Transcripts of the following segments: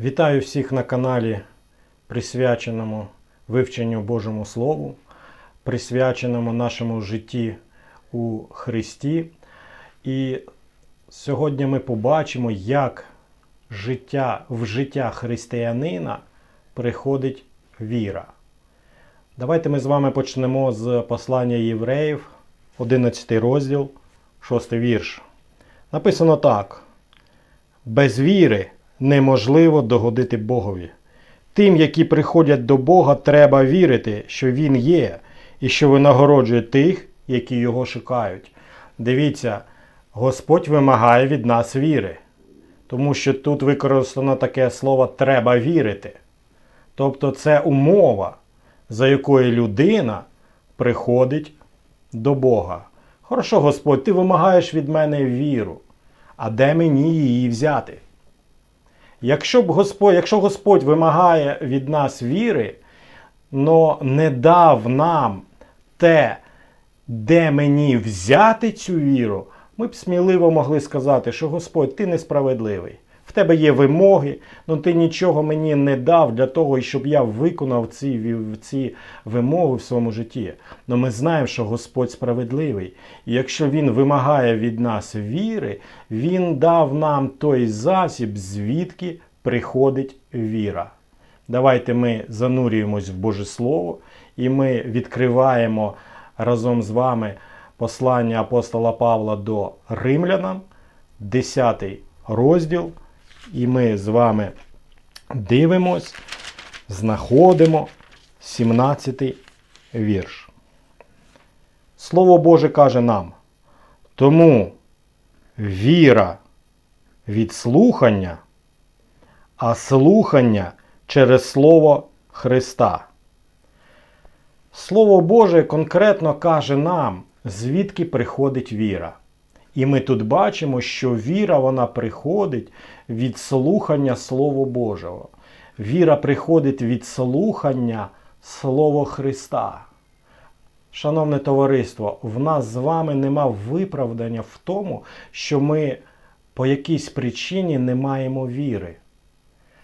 Вітаю всіх на каналі, присвяченому вивченню Божому Слову, присвяченому нашому житті у Христі. І сьогодні ми побачимо, як життя, в життя християнина приходить віра. Давайте ми з вами почнемо з послання євреїв, 11 розділ, 6 вірш. Написано так: без віри неможливо догодити Богові. Тим, які приходять до Бога, треба вірити, що Він є, і що винагороджує тих, які його шукають. Дивіться, Господь вимагає від нас віри, тому що тут використано таке слово треба вірити. Тобто це умова, за якою людина приходить до Бога. Хорошо, Господь, ти вимагаєш від мене віру, а де мені її взяти? Якщо б Господь, якщо Господь вимагає від нас віри, но не дав нам те, де мені взяти цю віру, ми б сміливо могли сказати, що Господь, ти несправедливий. В тебе є вимоги, але ти нічого мені не дав для того, щоб я виконав ці, ці вимоги в своєму житті. Але ми знаємо, що Господь справедливий. І якщо Він вимагає від нас віри, Він дав нам той засіб, звідки приходить віра. Давайте ми занурюємось в Боже Слово і ми відкриваємо разом з вами послання апостола Павла до римлянам, 10 розділ. І ми з вами дивимось, знаходимо 17 вірш. Слово Боже каже нам: тому віра від слухання, а слухання через Слово Христа. Слово Боже конкретно каже нам, звідки приходить віра. І ми тут бачимо, що віра вона приходить від слухання Слова Божого. Віра приходить від слухання Слова Христа. Шановне товариство, в нас з вами нема виправдання в тому, що ми по якійсь причині не маємо віри.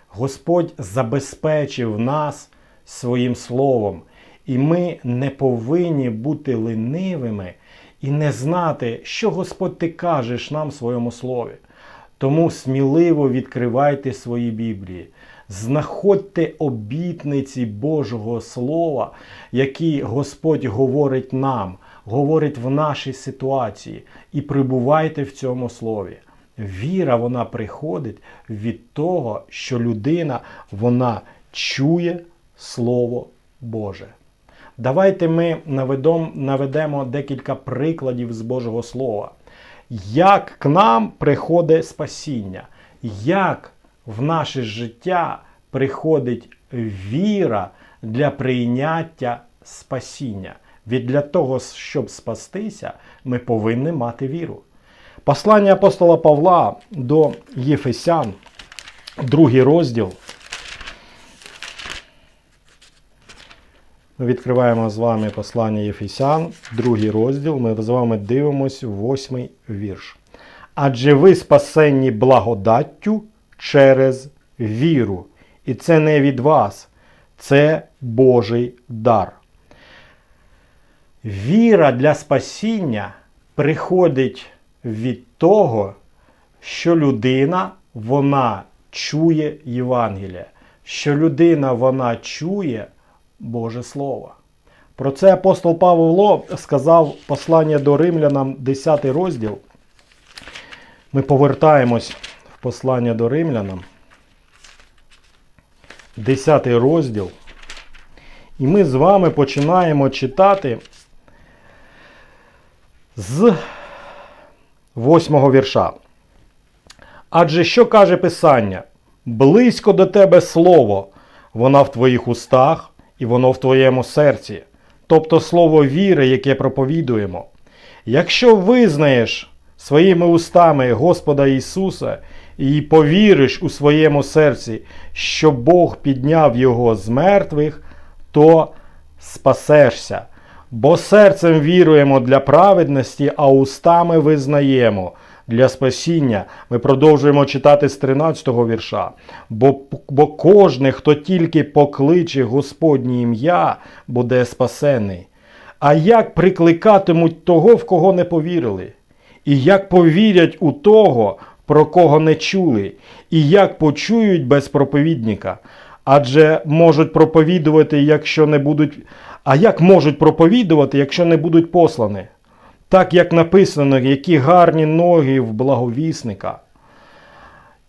Господь забезпечив нас своїм словом, і ми не повинні бути ленивими і не знати, що Господь ти кажеш нам в своєму слові. Тому сміливо відкривайте свої Біблії, знаходьте обітниці Божого Слова, які Господь говорить нам, говорить в нашій ситуації, і прибувайте в цьому слові. Віра вона приходить від того, що людина вона чує Слово Боже. Давайте ми наведом, наведемо декілька прикладів з Божого Слова. Як к нам приходить спасіння, як в наше життя приходить віра для прийняття спасіння. Від для того, щоб спастися, ми повинні мати віру. Послання апостола Павла до Єфесян, другий розділ. Відкриваємо з вами послання Єфесян, другий розділ. Ми з вами дивимось восьмий вірш. Адже ви спасенні благодаттю через віру. І це не від вас, це Божий дар. Віра для спасіння приходить від того, що людина вона чує Євангеліє, що людина вона чує Боже Слово. Про це апостол Павло сказав послання до римлянам, 10 розділ. Ми повертаємось в послання до римлянам, 10 розділ. І ми з вами починаємо читати з 8 вірша. Адже що каже Писання? Близько до тебе слово, вона в твоїх устах, і воно в твоєму серці, тобто слово віри, яке проповідуємо. Якщо визнаєш своїми устами Господа Ісуса і повіриш у своєму серці, що Бог підняв Його з мертвих, то спасешся. Бо серцем віруємо для праведності, а устами визнаємо для спасіння. Ми продовжуємо читати з 13 вірша. Бо, бо кожен, хто тільки покличе Господнє ім'я, буде спасений. А як прикликатимуть того, в кого не повірили? І як повірять у того, про кого не чули, і як почують без проповідника? Адже можуть проповідувати, якщо не будуть. А як можуть проповідувати, якщо не будуть послані? Так як написано, які гарні ноги в благовісника.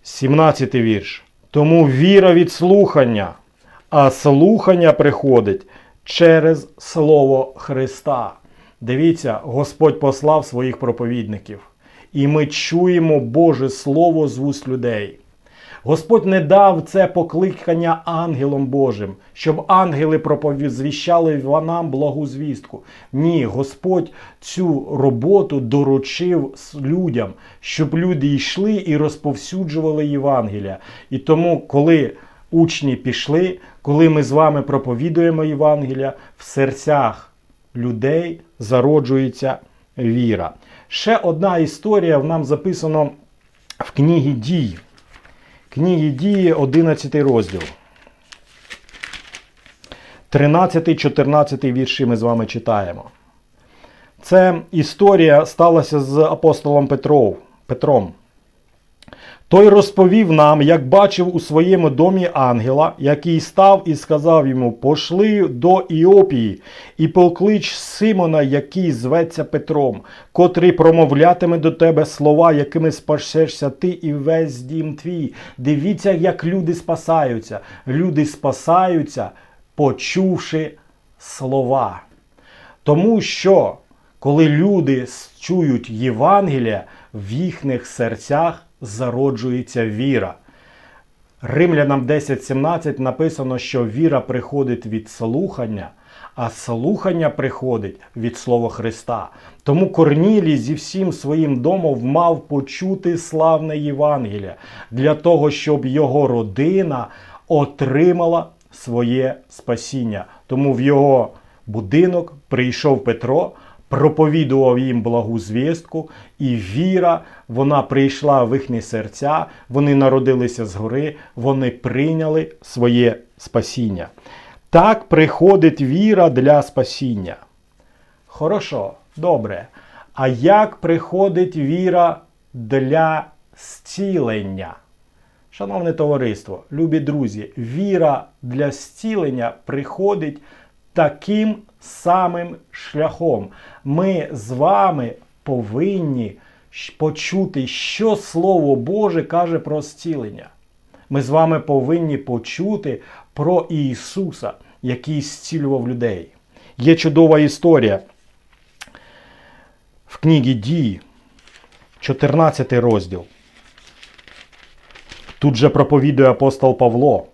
17 вірш. Тому віра від слухання, а слухання приходить через Слово Христа. Дивіться, Господь послав своїх проповідників, і ми чуємо Боже Слово з вуст людей. Господь не дав це покликання ангелам Божим, щоб ангели проповізвіщали нам благу звістку. Ні, Господь цю роботу доручив людям, щоб люди йшли і розповсюджували Євангелія. І тому, коли учні пішли, коли ми з вами проповідуємо Євангелія, в серцях людей зароджується віра. Ще одна історія в нам записано в книгі дій. Книги дії, 11 розділ. 13-14 вірші ми з вами читаємо. Це історія сталася з апостолом Петров, Петром. Той розповів нам, як бачив у своєму домі ангела, який став і сказав йому: Пошли до Іопії і поклич Симона, який зветься Петром, котрий промовлятиме до тебе слова, якими спасешся ти і весь дім твій. Дивіться, як люди спасаються. Люди спасаються, почувши слова. Тому що, коли люди чують Євангелія, в їхніх серцях зароджується віра. Римлянам 10.17 написано, що віра приходить від слухання, а слухання приходить від Слова Христа. Тому Корнілій зі всім своїм домом мав почути славне Євангелія для того, щоб його родина отримала своє спасіння. Тому в його будинок прийшов Петро проповідував їм благу звістку, і віра, вона прийшла в їхні серця, вони народилися згори, вони прийняли своє спасіння. Так приходить віра для спасіння. Хорошо, добре. А як приходить віра для зцілення? Шановне товариство, любі друзі, віра для зцілення приходить таким самим шляхом. Ми з вами повинні почути, що Слово Боже каже про зцілення. Ми з вами повинні почути про Ісуса, який зцілював людей. Є чудова історія в книгі Дії, 14 розділ. Тут же проповідує апостол Павло.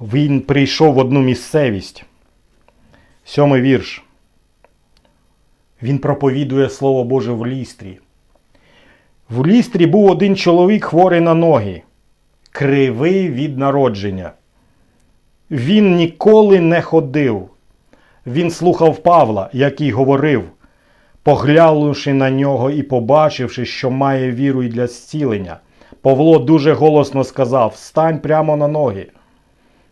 Він прийшов в одну місцевість. Сьомий вірш. Він проповідує Слово Боже в лістрі. В лістрі був один чоловік хворий на ноги, кривий від народження. Він ніколи не ходив. Він слухав Павла, який говорив, поглянувши на нього і побачивши, що має віру й для зцілення. Павло дуже голосно сказав: Встань прямо на ноги.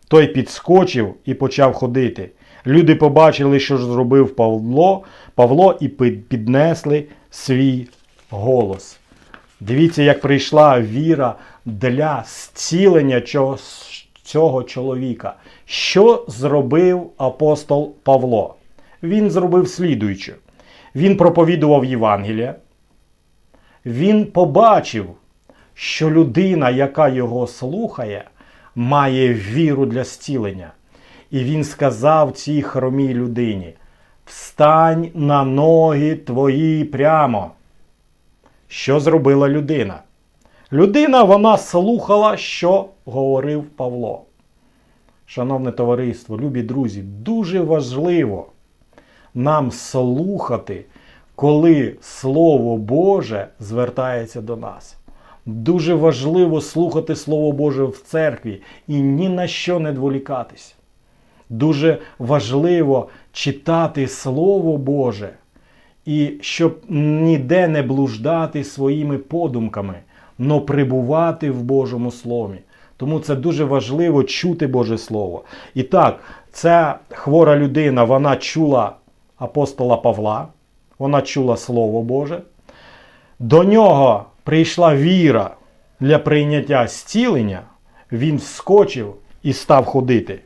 Той підскочив і почав ходити. Люди побачили, що ж зробив Павло, Павло і піднесли свій голос. Дивіться, як прийшла віра для зцілення цього, чоловіка. Що зробив апостол Павло? Він зробив слідуюче. Він проповідував Євангелія. Він побачив, що людина, яка його слухає, має віру для зцілення. І він сказав цій хромій людині: Встань на ноги твої прямо. Що зробила людина? Людина вона слухала, що говорив Павло. Шановне товариство, любі друзі, дуже важливо нам слухати, коли Слово Боже звертається до нас. Дуже важливо слухати Слово Боже в церкві і ні на що не дволікатись. Дуже важливо читати Слово Боже і щоб ніде не блуждати своїми подумками, но прибувати в Божому Слові. Тому це дуже важливо чути Боже Слово. І так, ця хвора людина, вона чула апостола Павла, вона чула Слово Боже. До нього прийшла віра для прийняття зцілення, він вскочив і став ходити.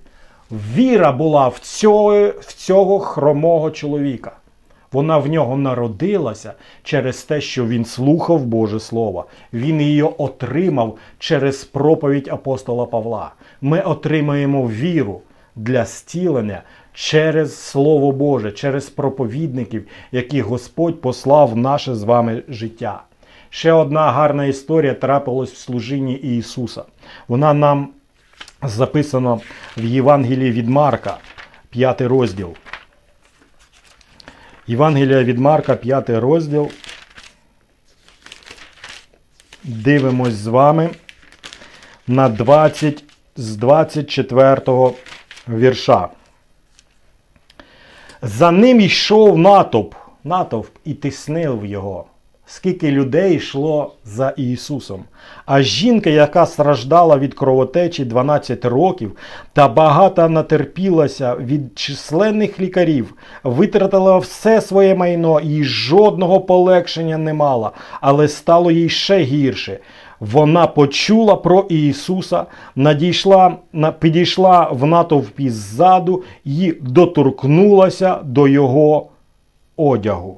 Віра була в цього, в цього хромого чоловіка. Вона в нього народилася через те, що він слухав Боже Слово. Він її отримав через проповідь апостола Павла. Ми отримаємо віру для зцілення через Слово Боже, через проповідників, яких Господь послав в наше з вами життя. Ще одна гарна історія трапилась в служінні Ісуса. Вона нам записана в Євангелії від Марка, 5 розділ. Євангелія від Марка, 5 розділ. Дивимось з вами на 20 з 24 вірша. За ним йшов натовп, натовп і тиснив його. Скільки людей йшло за Ісусом. А жінка, яка страждала від кровотечі 12 років та багато натерпілася від численних лікарів, витратила все своє майно і жодного полегшення не мала, але стало їй ще гірше. Вона почула про Ісуса, надійшла, на- підійшла в натовпі ззаду і доторкнулася до Його одягу.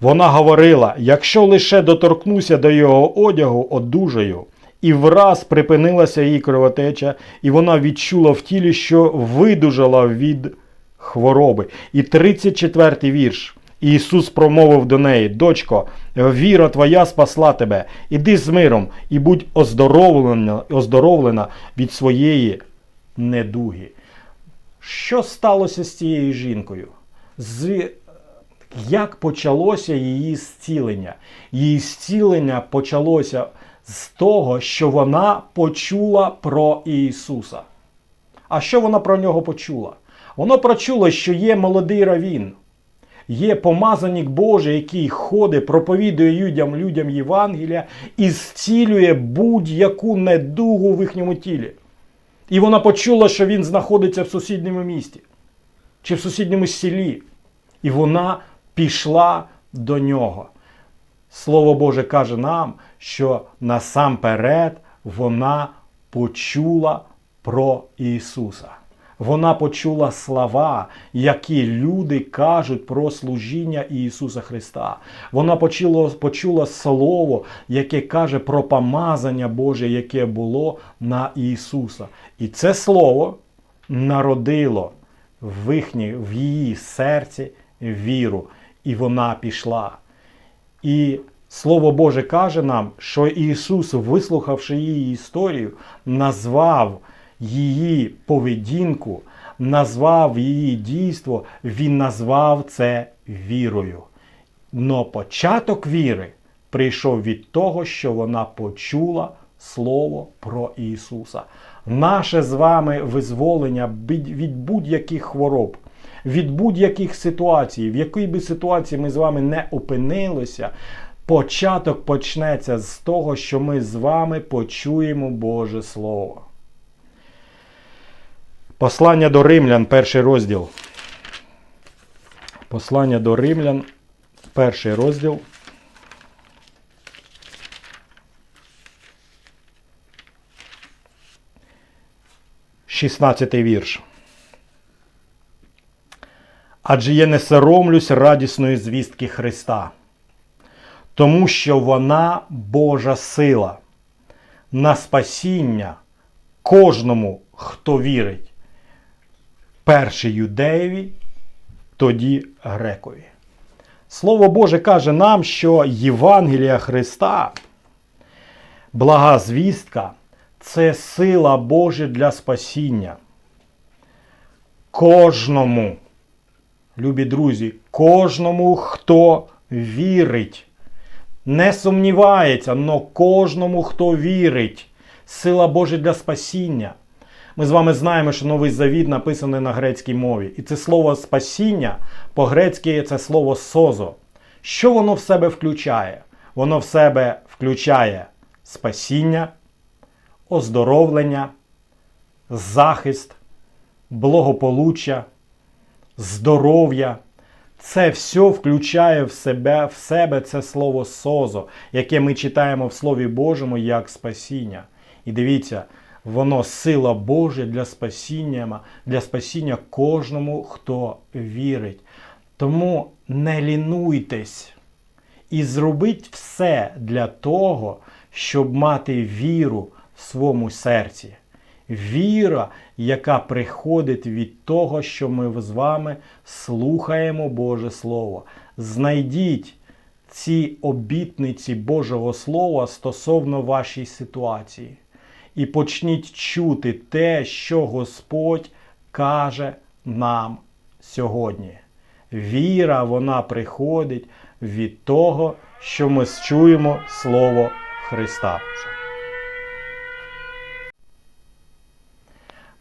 Вона говорила: якщо лише доторкнуся до його одягу, одужаю. І враз припинилася її кровотеча, і вона відчула в тілі, що видужала від хвороби. І 34 вірш. Ісус промовив до неї: Дочко, віра твоя спасла тебе. Іди з миром і будь оздоровлена, оздоровлена від своєї недуги. Що сталося з цією жінкою? З як почалося її зцілення? Її зцілення почалося з того, що вона почула про Ісуса. А що вона про нього почула? Вона прочула, що є молодий равін, є помазанник Божий, який ходить, проповідує людям, людям Євангелія і зцілює будь-яку недугу в їхньому тілі. І вона почула, що він знаходиться в сусідньому місті чи в сусідньому селі. І вона пішла до нього. Слово Боже каже нам, що насамперед вона почула про Ісуса. Вона почула слова, які люди кажуть про служіння Ісуса Христа. Вона почула, почула слово, яке каже про помазання Боже, яке було на Ісуса. І це слово народило в, їхні, в її серці віру, і вона пішла. І Слово Боже каже нам, що Ісус, вислухавши її історію, назвав її поведінку, назвав її дійство, Він назвав це вірою. Но початок віри прийшов від того, що вона почула Слово про Ісуса. Наше з вами визволення від будь-яких хвороб, від будь-яких ситуацій, в якій би ситуації ми з вами не опинилися, початок почнеться з того, що ми з вами почуємо Боже Слово. Послання до римлян, перший розділ. Послання до римлян, перший розділ. Шістнадцятий вірш. Адже я не соромлюсь радісної звістки Христа, тому що вона Божа сила на спасіння кожному, хто вірить, перший юдеєві, тоді грекові. Слово Боже каже нам, що Євангелія Христа, блага звістка, це сила Божа для спасіння. Кожному, любі друзі, кожному, хто вірить, не сумнівається, но кожному, хто вірить, сила Божа для спасіння. Ми з вами знаємо, що новий завіт написаний на грецькій мові. І це слово спасіння по-грецьки це слово созо. Що воно в себе включає? Воно в себе включає спасіння, оздоровлення, захист, благополуччя, здоров'я. Це все включає в себе, в себе це слово созо, яке ми читаємо в Слові Божому як спасіння. І дивіться, воно сила Божа для спасіння, для спасіння кожному, хто вірить. Тому не лінуйтесь і зробіть все для того, щоб мати віру в своєму серці. Віра, яка приходить від того, що ми з вами слухаємо Боже Слово. Знайдіть ці обітниці Божого Слова стосовно вашій ситуації. І почніть чути те, що Господь каже нам сьогодні. Віра, вона приходить від того, що ми чуємо Слово Христа.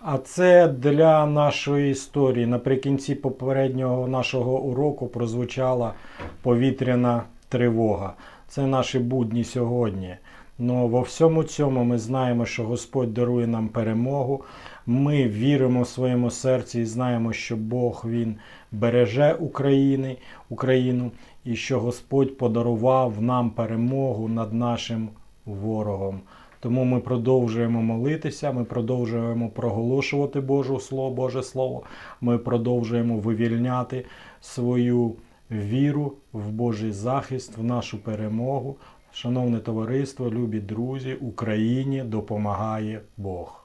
А це для нашої історії. Наприкінці попереднього нашого уроку прозвучала повітряна тривога. Це наші будні сьогодні. Но во всьому цьому ми знаємо, що Господь дарує нам перемогу. Ми віримо в своєму серці і знаємо, що Бог Він береже України, Україну і що Господь подарував нам перемогу над нашим ворогом. Тому ми продовжуємо молитися, ми продовжуємо проголошувати Боже Слово, Боже Слово. Ми продовжуємо вивільняти свою віру в Божий захист, в нашу перемогу. Шановне товариство, любі друзі, Україні допомагає Бог.